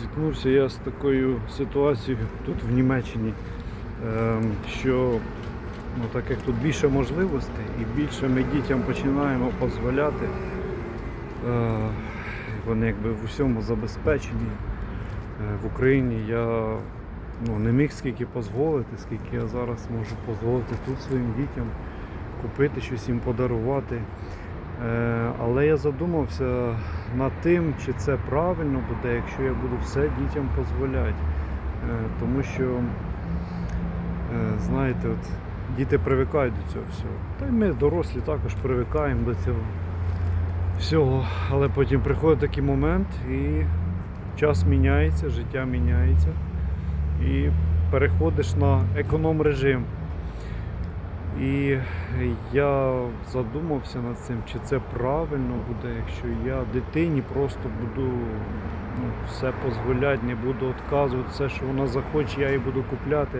Зіткнувся я з такою ситуацією тут в Німеччині, ем, що ну, так як тут більше можливостей і більше ми дітям починаємо дозволяти, е, вони якби в усьому забезпечені. Е, В Україні я ну, не міг скільки дозволити, скільки я зараз можу дозволити тут своїм дітям купити щось їм подарувати. Е, Але я задумався над тим, чи це правильно буде, якщо я буду все дітям дозволяти. Е, Тому що, е, знаєте, от діти привикають до цього всього. Та й ми дорослі також привикаємо до цього всього. Але потім приходить такий момент і час міняється, життя міняється. І переходиш на економ режим. І я задумався над цим, чи це правильно буде, якщо я дитині просто буду ну, все дозволяти, не буду відказувати все, що вона захоче, я їй буду купляти.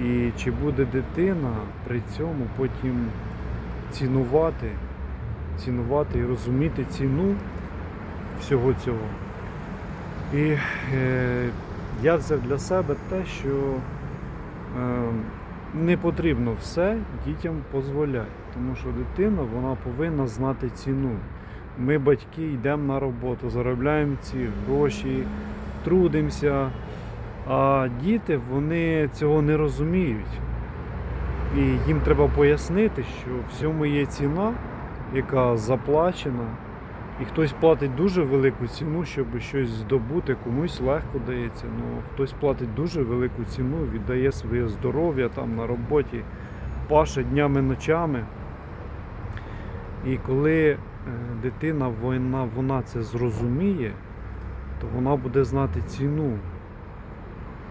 І чи буде дитина при цьому потім цінувати, цінувати і розуміти ціну всього цього. І е, я взяв для себе те, що е, не потрібно все дітям дозволяти, тому що дитина вона повинна знати ціну. Ми, батьки, йдемо на роботу, заробляємо ці гроші, трудимося, а діти вони цього не розуміють. І їм треба пояснити, що всьому є ціна, яка заплачена, і хтось платить дуже велику ціну, щоб щось здобути, комусь легко дається. Ну, хтось платить дуже велику ціну, віддає своє здоров'я там на роботі, паше днями ночами. І коли е, дитина вона, вона це зрозуміє, то вона буде знати ціну,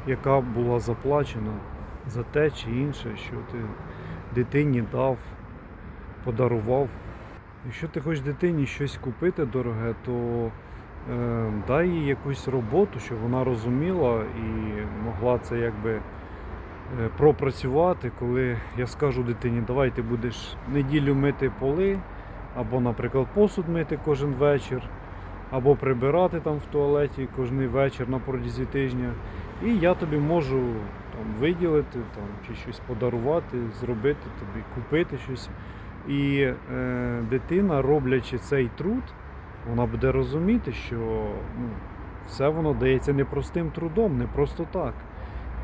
яка була заплачена за те чи інше, що ти дитині дав, подарував. Якщо ти хочеш дитині щось купити дороге, то е, дай їй якусь роботу, щоб вона розуміла і могла це якби е, пропрацювати, коли я скажу дитині, давай ти будеш неділю мити поли, або, наприклад, посуд мити кожен вечір, або прибирати там в туалеті кожен вечір на протязі тижня. І я тобі можу там, виділити там, чи щось подарувати, зробити тобі, купити щось. І е, дитина, роблячи цей труд, вона буде розуміти, що ну, все воно дається непростим трудом, не просто так.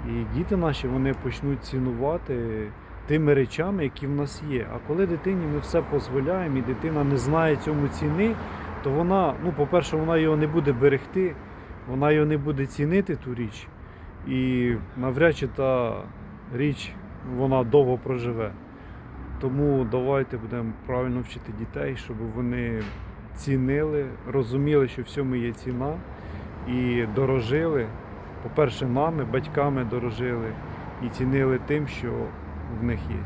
І діти наші вони почнуть цінувати тими речами, які в нас є. А коли дитині ми все дозволяємо, і дитина не знає цьому ціни, то вона, ну, по-перше, вона його не буде берегти, вона його не буде цінити ту річ. І навряд чи та річ вона довго проживе. Тому давайте будемо правильно вчити дітей, щоб вони цінили, розуміли, що всьому є ціна, і дорожили. По-перше, нами, батьками дорожили і цінили тим, що в них є.